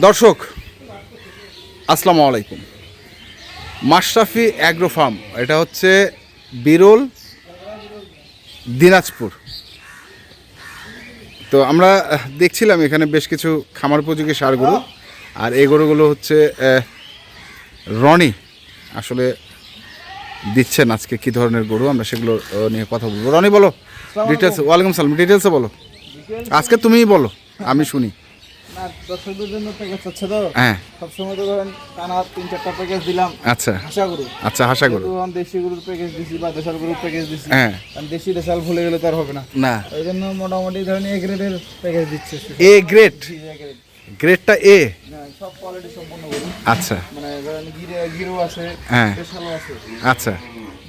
দর্শক আসসালামু আলাইকুম। মাশরাফি অ্যাগ্রো ফার্ম এটা হচ্ছে বিরল দিনাজপুর। তো আমরা দেখছিলাম এখানে বেশ কিছু খামার উপযোগী সার গরু আর এই গরুগুলো হচ্ছে রনি। আসলে দিচ্ছেন আজকে কি ধরনের গরু আমরা সেগুলো নিয়ে কথা বলব। রনি বলো ডিটেলস ওয়ালাইকুম সালাম ডিটেলসে বলো। আজকে তুমিই বলো আমি শুনি। দর্শকদের জন্য প্যাকেজ হচ্ছে তো? হ্যাঁ। সবসময় তো ধরেন টানা তিন চারটা প্যাকেজ দিলাম। আচ্ছা। হাসা গরু আচ্ছা হাসা গরু দেশি গরুর প্যাকেজ দিছি বা দেশাল গরুর প্যাকেজ দিছি হ্যাঁ। কারণ দেশি দেশাল ভুলে গেলে তো আর হবে না। না। এই জন্য মোটামুটি ধরেন এ গ্রেডের প্যাকেজ দিচ্ছে। A grade. গ্রেডটা এ না, সব কোয়ালিটি সম্পন্ন গরু। আচ্ছা। মানে ধরেন গিরে গিরো আছে হ্যাঁ। দেশালও আছে। আচ্ছা।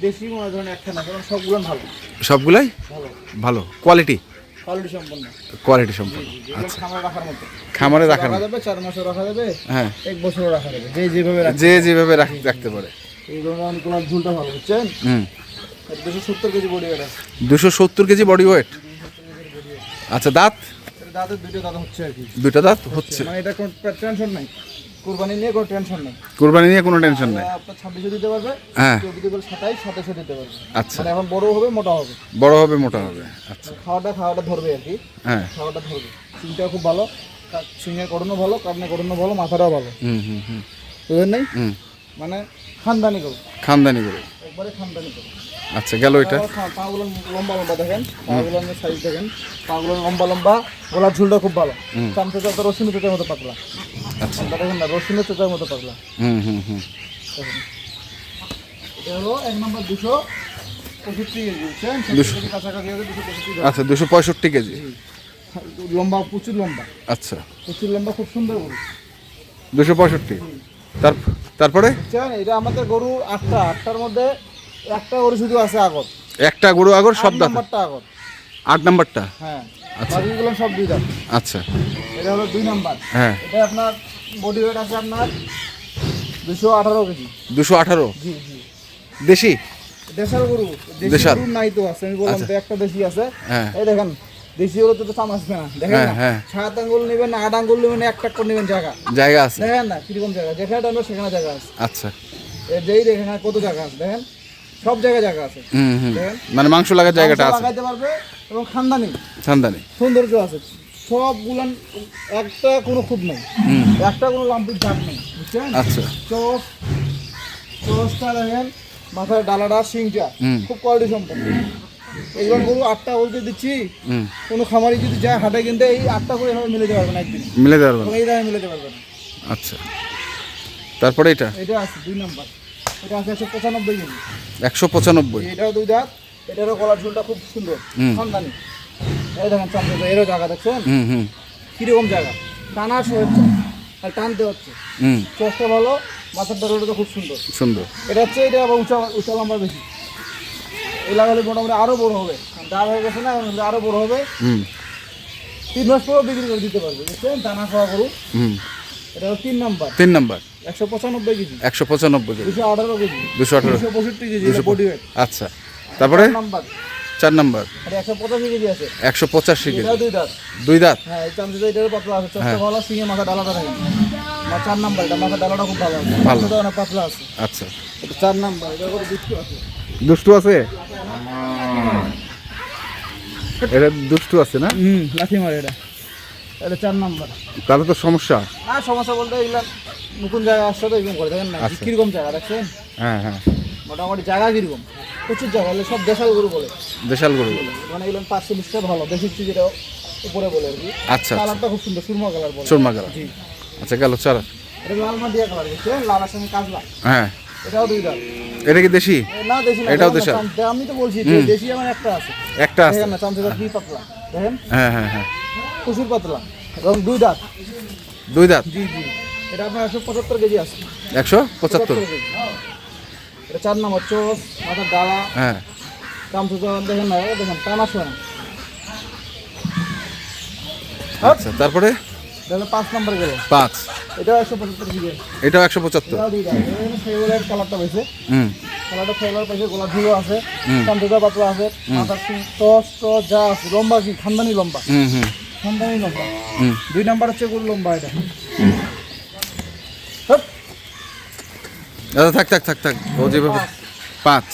দেশি মনে ধরেন একটা না কারণ সবগুলো ভালো। সবগুলাই? ভালো। ভালো। কোয়ালিটি কোয়ালিটি সম্পন্ন। কোয়ালিটি সম্পন্ন। যেগুলো খামার রাখার মতো। খামারে রাখার রাখা যাবে চার মাসও রাখা যাবে হ্যাঁ। এক বছরও রাখা যাবে যে যেভাবে যে যেভাবে রাখ- রাখতে পারে। এই ধরনের ঝুলটা ভালো বুঝছেন? হুম। দুশো সত্তর কেজি বডি ওটা দুশো সত্তর কেজি বডি ওয়েট আচ্ছা দাঁত? দাঁতের দুটো দাঁত হচ্ছে আর কি। দুইটা দাঁত হচ্ছে। মানে এটা কোনো টেনশন নাই। কোরবানি নিয়ে কোনো টেনশন নেই। কোরবানি নিয়ে কোনো টেনশন নেই। আপনার ছাব্বিশে দিতে পারবে হ্যাঁ। কেউ যদি বলে সাতাইশ সাতাশে দিতে পারবে। আচ্ছা। মানে এখন বড় হবে মোটা হবে। বড় হবে মোটা হবে। আচ্ছা। খাওয়াটা খাওয়াটা ধরবে আর কি। হ্যাঁ। খাওয়াটা ধরবে। খুব ভালো। সিংয়ের করণও ভালো কারণে করণও ভালো মাথাটাও ভালো। হুম হুম হুম। বুঝলেন নাই? মানে খানদানি করো খানদানি করে একবারে খানদানি করো আচ্ছা গেল এটা। পাগুলো লম্বা লম্বা দেখেন। পাগুলো সাইজ দেখেন। পাগুলো লম্বা লম্বা। গলার ঝুলটা খুব ভালো। চামচা চামচা রসুন মতো পাতলা। আচ্ছা। দেখেন না মতো পাতলা। হুম হুম হুম। এটা হলো এক নম্বর দুশো দুশো। পঁয়ষট্টি আচ্ছা দুশো পঁয়ষট্টি কেজি। লম্বা প্রচুর লম্বা। আচ্ছা। প্রচুর লম্বা খুব সুন্দর গরু। দুশো পঁয়ষট্টি। তার তারপরে? এটা আমাদের গরু আটটা। আটটার মধ্যে একটা গরু শুধু আছে আগত। একটা গরু আগর সব দাঁত। আট নাম্বারটা? হ্যাঁ। আচ্ছা। বাকিগুলো সব দুই দাঁত আচ্ছা। এটা হলো দুই নাম্বার। হ্যাঁ। এটা আপনার বডি ওয়েট আছে আপনার দুশো আঠারো কেজি। দুশো আঠারো? জি জি। দেশি? দেশাল গরু। দেশি দেশাল। নাই তো আছে আমি বললাম আচ্ছা। তো একটা দেশি আছে। হ্যাঁ। এই দেখেন দেশি গরু তো চাম আসবে না। দেখেন হ্যাঁ, না হ্যাঁ। সাত আঙ্গুল নেবেন না আট আঙ্গুল নেবেন করে নেবেন জায়গা। জায়গা আছে। দেখেন না কীরকম জায়গা। যেখানে টানবে সেখানে জায়গা আছে। আচ্ছা। যেই দেখেন না কত জায়গা আছে দেখেন। সব জায়গায় জায়গা আছে। হুম হুম। মানে মাংস লাগার জায়গাটা আছে। লাগাইতে পারবে এবং খানদানি। সন্ধানে সৌন্দর্য আছে। সবগুলান একটা কোনো খুব নেই। একটা কোনো লাম্পির দাগ নেই বুঝছেন? আচ্ছা। চোখ চোখটা দেখেন মাথার ডালাটা হুম। খুব কোয়ালিটি সম্পন্ন। এইবার গরু আটটা বলতে দিচ্ছি। কোনো খামারি যদি যায় হাটে কিনতে এই আটটা করে এভাবে মিলে পারবে না একদিন। মিলে দেওয়ার এবং এই দামে মিলে পারবে না। আচ্ছা। তারপরে এটা? এটা আছে দুই নাম্বার। এটা আছে একশো পঁচানব্বই একশো পঁচানব্বই। এটাও দুই দাঁত এটারও গলার ঝুলটা খুব সুন্দর। খানদানি এই দেখেন এরও জায়গা দেখছেন? হুম জায়গা? টানা হচ্ছে আর টানতে হচ্ছে। হুম। চোখটা ভালো মাথার ডরটা তো খুব সুন্দর। সুন্দর। এটা হচ্ছে এটা আবার উঁচা উঁচা লম্বা বেশি। এই লাগালে মোটামুটি আরও বড় হবে। ডাল হয়ে গেছে না আরও বড় হবে। হুম। তিন মাস পরেও বিক্রি করে দিতে পারবে বুঝছেন? দানা খাওয়া হুম। এটা হলো তিন নাম্বার। তিন নাম্বার। একশো পঁচানব্বই কেজি। একশো পঁচানব্বই কেজি। দুশো আঠারো কেজি। দুশো আঠারো। দুশো পঁয়ষট্টি কেজি দুশো আচ্ছা তারপরে? নাম্বার। চার নাম্বার। একশো পঁচাশি কেজি আছে। একশো পঁচাশি কেজি। দুই দাঁত। দুই দাঁত? হ্যাঁ পাতলা আছে। হ্যাঁ। চোখটা ভালো সিঙে মাথা ডালাটা থাকে না চার নাম্বার এটা মাথা ডালাটা খুব ভালো আছে। ভালো। চোখটা অনেক পাতলা আছে। আচ্ছা। চার নাম্বার এটা করে দুষ্টু আছে? দুষ্টু আছে? এটা দুষ্টু আছে না? হুম লাঠি মারে এটা। এটা চার নাম্বার। তাহলে তো সমস্যা। না সমস্যা বলতে এগুলা নতুন জায়গা আসছে তো এরকম করে দেখেন না আচ্ছা। কীরকম জায়গা দেখছেন? হ্যাঁ হ্যাঁ। মোটামুটি জায়গা কীরকম? প্রচুর জায়গা হলে সব দেশাল গরু বলে। দেশাল গরু মানে এগুলো পাঁচশো বিশটা ভালো দেশি চেয়ে যেটা উপরে বলে আর কি। আচ্ছা আচ্ছা। কালারটা খুব সুন্দর সুরমা কালার বলে। চুরমা গেল জি। আচ্ছা গেল চার এটা লাল মাটিয়া কালার বুঝছেন লালের সঙ্গে কাজলা হ্যাঁ। এটাও দুই দাম এটা কি দেশি? না দেশি না এটাও দেখেন না, দেশাল? চাম- আমি তো বলছি যে দেশি আমার একটা আছে। একটা আছে। দেখেন না চামচা কি পাতলা। দেখেন? হ্যাঁ হ্যাঁ হ্যাঁ। প্রচুর পাতলা। এবং দুই দাঁত। দুই দাঁত? জি জি। এটা আপনার একশো পঁচাত্তর কেজি আছে। একশো পঁচাত্তর? এটা চার নম্বর চোখ মাথার ডালা হ্যাঁ। চামচা দেখেন না এই দেখেন টানা শোনা আচ্ছা তারপরে? দেখেন পাঁচ নম্বর গেল পাঁচ। এটাও একশো পঁচাত্তর কেজি। এটাও একশো পঁচাত্তর। ফেভারেট কালারটা হুম। কালারটা পেয়েছে গোলাপ আছে পাতলা আছে মাথার টস টস যা আছে লম্বা কি? খানদানি লম্বা। হুম হুম। খানদানি লম্বা। হুম। দুই নাম্বার হচ্ছে গরু লম্বা এটা। দাদা থাক থাক থাক থাক। ও যেভাবে পাঁচ।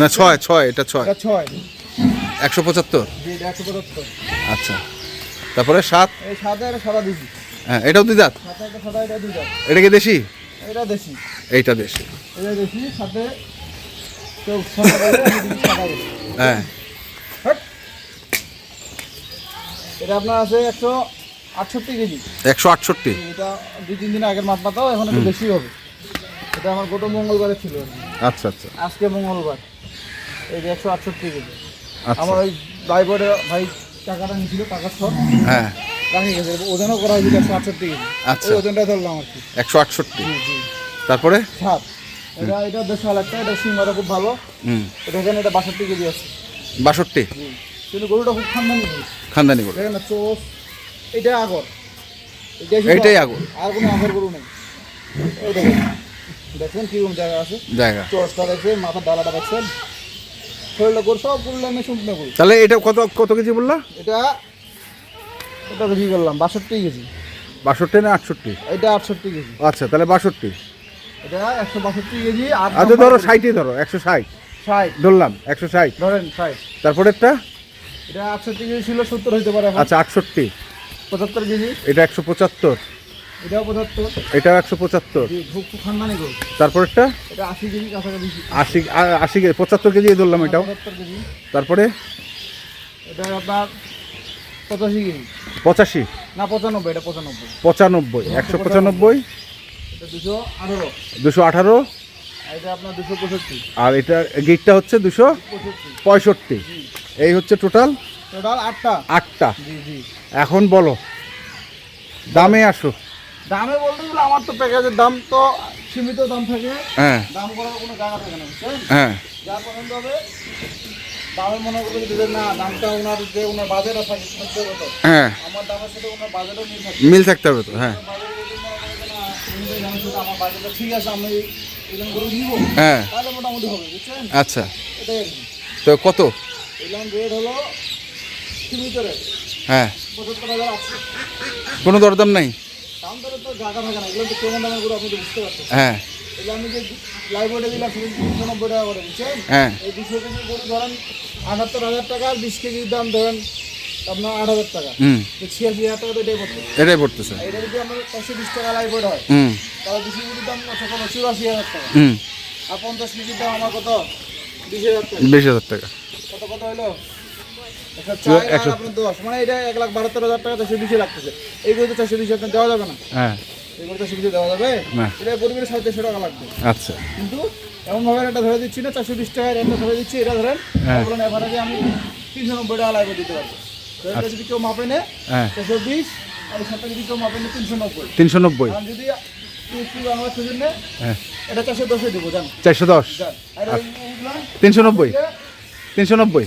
না ছয় ছয় এটা ছয়। ছয়। একশো পঁচাত্তর? আচ্ছা। তারপরে সাত? হ্যাঁ এটাও দুই দাঁত এটা কি দেশি? এইটা দেশি। হ্যাঁ। এটা আপনার আছে একশো আটষট্টি কেজি। একশো আটষট্টি। এটা দুই তিন দিন আগের মাপ পাতাও এখন একটু বেশি হবে। এটা আমার গত মঙ্গলবারে ছিল আচ্ছা আচ্ছা। আজকে মঙ্গলবার। এই যে একশো আটষট্টি কেজি। আচ্ছা। আমার ওই ড্রাইভারের ভাই টাকাটা নিয়েছিল টাকার সব হ্যাঁ। রাখে গেছে। ওজনও করা হয়েছিল একশো আটষট্টি কেজি। আচ্ছা। ওজনটা ধরলাম আর কি। একশো আটষট্টি। তারপরে? সাত এটা এটা একটা এটা সিংহটা খুব ভালো। হুম। এটা এখানে এটা বাষট্টি কেজি আছে। বাষট্টি? কিন্তু গরুটা খুব খানদানি না চোষ এটা আগর। এটাই আগর। আর কোনো আগর গরু নেই। দেখছেন কীরকম জায়গা আছে? জায়গা। চোষটা দেখছেন মাথার ডালাটা দেখছেন। শরীরটা গরু সব গরু আমি শুকনো গরু তাহলে এটা কত কত কেজি বললা? এটা এটা বেশি করলাম বাষট্টি কেজি। বাষট্টি না আটষট্টি? এটা আটষট্টি কেজি। আচ্ছা তাহলে বাষট্টি। এটা একশো বাষট্টি কেজি আচ্ছা ধরো ষাটই ধরো একশো ষাট। ষাট। ধরলাম একশো ষাট। ধরেন ষাট। তারপরেরটা? এটা আটষট্টি কেজি ছিল সত্তর হইতে পারে আচ্ছা আটষট্টি। পঁচাত্তর কেজি? এটা একশো পঁচাত্তর। এটাও পঁচাত্তর? এটাও একশো পঁচাত্তর। গরু তারপরেরটা? এটা আশি কেজি কাছাকাছি। আশি আশি কেজি পঁচাত্তর কেজি ধরলাম এটাও। কেজি। তারপরে? এটা আপনার পঁচাশি কেজি। পঁচাশি। না পঁচানব্বই এটা পঁচানব্বই। পঁচানব্বই একশো পঁচানব্বই। এটা দুশো আঠারো। দুশো আঠারো। আর এটা আপনার দুশো পঁয়ষট্টি। আর এটা গিটটা হচ্ছে দুশো পঁয়ষট্টি। এই হচ্ছে টোটাল। টোটাল আটটা। আটটা। জি জি। এখন বলো দামে আসো। দামে বলতে গেলে আমার তো প্যাকেজের দাম তো সীমিত দাম থাকে। হ্যাঁ। দাম করার কোনো জায়গা থাকে না বুঝছেন? হ্যাঁ। যা পছন্দ হবে মনে করবে যে দিবেন না দামটা ওনার যে ওনার বাজেট কত? হ্যাঁ। আমার দামের সাথে ওনার বাজেটও মিল থাকে মিল থাকতে হবে তো হ্যাঁ। যদি আমার বাজেটটা ঠিক আছে আমি এরকম করে নিব। হ্যাঁ। তাহলে মোটামুটি হবে বুঝছেন? আচ্ছা। এটাই তো কত? রেট হলো হ্যাঁ। কোনো দরদাম নাই? দাম দরে তো জায়গা থাকে না এগুলো তো কেমন দামের করে আপনি বুঝতে পারছেন। হ্যাঁ। হ্যাঁ। আটাত্তর হাজার টাকা আর বিশ কেজির দাম ধরেন আপনার আট হাজার টাকা। ছিয়াশি হাজার টাকা তো এটাই এটাই পড়তেছে। এটা যদি আমরা বিশ টাকা হয়। হুম। তাহলে দুশো কেজির দাম কত? চুরাশি হাজার টাকা। আর পঞ্চাশ কেজির দাম আমার কত? বিশ হাজার টাকা। বিশ হাজার টাকা। কত কত হলো? একশো- দশ। মানে এটা এক লাখ বাহাত্তর হাজার টাকা চারশো বিশে লাগতেছে। এই তো চারশো বিশ দেওয়া যাবে না। হ্যাঁ। এগুলো তো সুবিধা দেওয়া যাবে। না। এটা পরিবারের সাড়ে চারশো টাকা লাগবে। আচ্ছা। কিন্তু এমনভাবে একটা ধরে দিচ্ছি না চারশো বিশ ধরে দিচ্ছি এটা ধরেন হ্যাঁ। এভারেজে আমি তিনশো নব্বই টাকা লাগবে দিতে পারব। এটা যদি কেউ মাপে নেয় হ্যাঁ। চারশো বিশ আর সাথে যদি কেউ মাপে নেয় তিনশো নব্বই। তিনশো নব্বই। যদি হ্যাঁ। এটা চারশো দশে দেবো জান। চারশো দশ। তিনশো নব্বই। তিনশো নব্বই?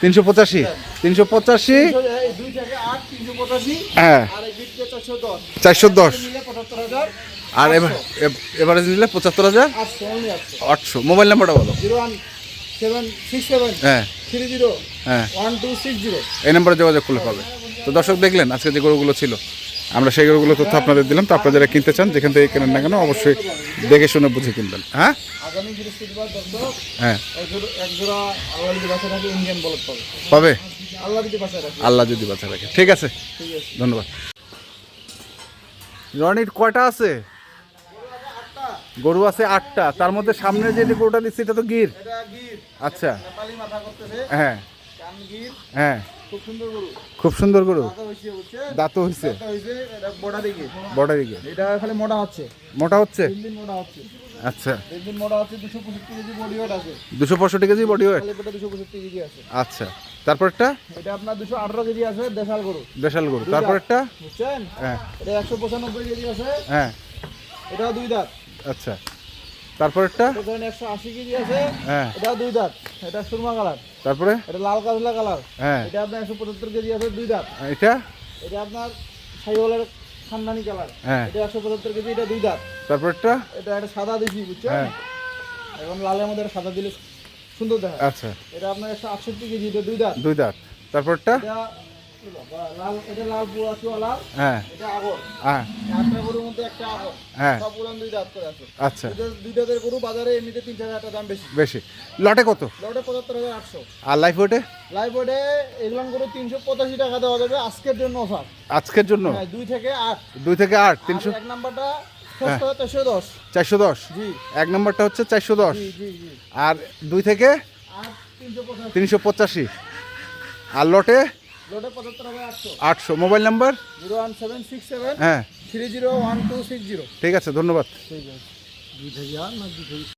তিনশো পঁচাশি। তিনশো পঁচাশি। হ্যাঁ। চারশো দশ। আর এবার এভারেজ নিলে পঁচাত্তর হাজার? আটশো। মোবাইল নাম্বারটা বলো। হ্যাঁ। হ্যাঁ। এই নাম্বারে যোগাযোগ করলে পাবে। তো দর্শক দেখলেন আজকে যে গরুগুলো ছিল। আমরা সেই গরুগুলো তথ্য আপনাদের দিলাম তো আপনারা যারা কিনতে চান যেখান থেকে কেনেন না কেন অবশ্যই দেখে শুনে বুঝে কিনবেন। হ্যাঁ? আগামী হ্যাঁ। পাবে। আল্লাহ যদি বাসায় রাখে। বাঁচা রাখে। ঠিক আছে? ধন্যবাদ। রনির কয়টা আছে? গরু আছে আটটা। তার মধ্যে সামনে যে গরুটা দিচ্ছে এটা তো গির। আচ্ছা। নেপালি মাথা করতেছে। হ্যাঁ। হ্যাঁ। খুব সুন্দর গরু। এটা বড়া দিকে। বর্ডার দিকে? এটা খালি মোটা হচ্ছে। মোটা হচ্ছে? মোটা হচ্ছে। আচ্ছা। তিন দিন মোটা হচ্ছে দুশো পঁয়ষট্টি কেজি বডি ওয়েট আছে। দুশো পঁয়ষট্টি কেজি বডি ওয়েট দুশো পঁয়ষট্টি কেজি আছে। আচ্ছা। তারপরটা? এটা আপনার দুশো আঠারো কেজি আছে দেশাল গরু। দেশাল গরু। তারপরটা? বুঝছেন? হ্যাঁ। এটা একশো পঁচানব্বই কেজি আছে। হ্যাঁ। এটাও দুই দাঁত। আচ্ছা। তারপরটা এটা ধরেন একশো আশি কেজি আছে। হ্যাঁ। এটাও দুই দাঁত। এটা সুরমা কালার। তারপরে? এটা লাল কাজলা কালার। হ্যাঁ। এটা আপনার একশো পঁচাত্তর কেজি আছে দুই দাঁত। এটা? এটা আপনার সাইওয়ালের খানদানি কালার। হ্যাঁ। এটা একশো পঁচাত্তর কেজি এটা দুই দাঁত। তারপরটা এটা একটা সাদা দিছি বুঝছেন? হ্যাঁ। এখন লালের মধ্যে সাদা দিলে সুন্দর দেখা আচ্ছা। এটা আপনার একশো আটষট্টি কেজি এটা দুই দাঁত। দুই দাঁত। তারপরটা এটা হ্যাঁ। হ্যাঁ। হ্যাঁ। আচ্ছা। গরু বাজারে এমনিতে তিন চার হাজার টাকা দাম বেশি। বেশি। লটে কত? লটে পঁচাত্তর হাজার আটশো। আর লাইফ এগুলো গরু তিনশো পঁচাশি টাকা দেওয়া যাবে আজকের জন্য অফার আজকের জন্য? হ্যাঁ দুই থেকে আট। দুই থেকে আট তিনশো? এক নাম্বারটা চারশো দশ। এক নম্বরটা হচ্ছে চারশো দশ? আর দুই থেকে? তিনশো পঁচাশি। আর লটে? পঁচাত্তর আটশো। আটশো। Mobile number? Zero one seven six seven হ্যাঁ। Three zero one two six zero. ঠিক আছে ধন্যবাদ। ঠিক আছে। দুই থেকে আর না দুই